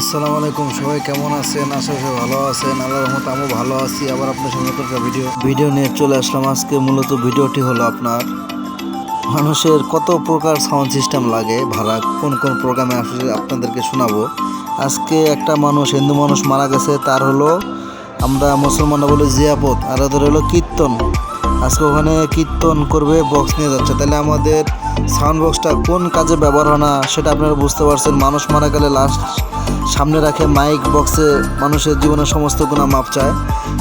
আসসালামু আলাইকুম, সবাই কেমন আছেন? আশা করি ভালো আছেন। আল্লাহর রহমতে আমিও ভালো আছি। আবার আপনার সঙ্গে একটা ভিডিও। ভিডিও নিয়ে চলে আসলাম। আজকে মূলত ভিডিওটি হলো আপনার মানুষের কত প্রকার সাউন্ড সিস্টেম লাগে, ভাড়া, কোন কোন প্রোগ্রামে আসলে আপনাদেরকে শোনাবো। আজকে একটা মানুষ, হিন্দু মানুষ মারা গেছে, তার হলো আমরা মুসলমানরা বলি জিয়াপত, আর ওদের হলো কীর্তন। আজকে ওখানে কীর্তন করবে বক্স নিয়ে যাচ্ছে। তাহলে আমাদের সাউন্ড বক্সটা কোন কাজে ব্যবহার হয় না, সেটা আপনারা বুঝতে পারছেন। মানুষ মারা গেলে লাস্ট সামনে রাখে, মাইক বক্সে মানুষের জীবনের সমস্ত গুণা মাপ চায়।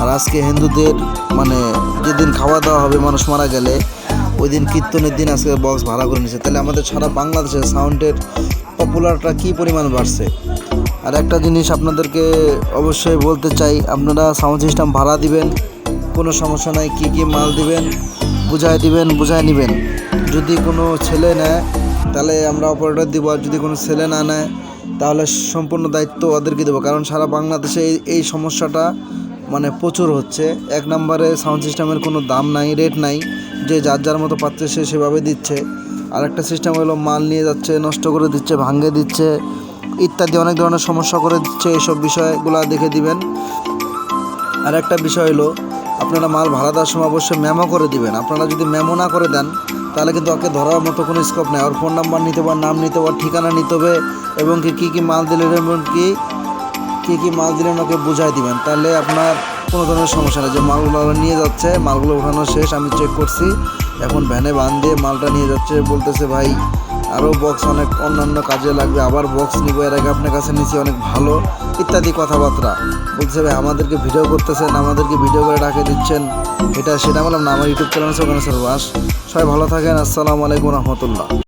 আর আজকে হিন্দুদের মানে যেদিন খাওয়া দাওয়া হবে, মানুষ মারা গেলে, ওই দিন কীর্তনের দিন আজকে বক্স ভাড়া করে নিচ্ছে তাহলে আমাদের সারা বাংলাদেশে সাউন্ডের পপুলারটা কী পরিমাণ বাড়ছে? আর একটা জিনিস আপনাদেরকে অবশ্যই বলতে চাই, আপনারা সাউন্ড সিস্টেম ভাড়া দিবেন, কোনো সমস্যা নাই, কী কী মাল দিবেন, বুঝায় দিবেন, বুঝায় নেবেন। যদি কোনো ছেলে নেয়, তাহলে আমরা অপারেটর দিব। আর যদি কোনো ছেলে না নেয়, তাহলে সম্পূর্ণ দায়িত্ব ওদেরকে দেবো। কারণ সারা বাংলাদেশে এই এই সমস্যাটা মানে প্রচুর হচ্ছে। এক নম্বরে সাউন্ড সিস্টেমের কোনো দাম নাই, রেট নাই। যে যার যার মতো পাচ্ছে সে সেভাবে দিচ্ছে। আর একটা সিস্টেম হলো মাল নিয়ে যাচ্ছে, নষ্ট করে দিচ্ছে, ভাঙে দিচ্ছে, ইত্যাদি অনেক ধরনের সমস্যা করে দিচ্ছে এইসব বিষয়গুলো দেখে দিবেন। আর একটা বিষয় হলো, আপনারা মাল ভাড়া দেওয়ার সময় অবশ্যই মেমো করে দিবেন। আপনারা যদি মেমো না করে দেন তাহলে কিন্তু ওকে ধরার মতো কোনো স্কোপ নেই। ওর ফোন নাম্বার নিতে হবে, নাম নিতে হবে, ঠিকানা নিতে হবে, এবং কি, কী কী মাল দিলেন এবং কি, কী কী মাল দিলেন ওকে বুঝাই দিবেন। তাহলে আপনার কোনো ধরনের সমস্যা নেই। যে মালগুলো নিয়ে যাচ্ছে, মালগুলো ওঠানো শেষ, আমি চেক করছি। এখন ভ্যানে বান দিয়ে মালটা নিয়ে যাচ্ছে, বলতেছে, ভাই আরও বক্স অনেক অন্যান্য কাজে লাগবে। আবার বক্স নিবো, এর আগে আপনার কাছে নিচে অনেক ভালো ইত্যাদি কথাবার্তা। বলছে, ভাই, আমাদেরকে ভিডিও করতেছেন, আমাদেরকে ভিডিও করে ডাকে দিচ্ছেন। এটা সেটা বললাম না, আমার ইউটিউব চ্যানেল আছে, ওখানে সবাই ভালো থাকেন, আসসালামু আলাইকুম রহমতুল্লাহ।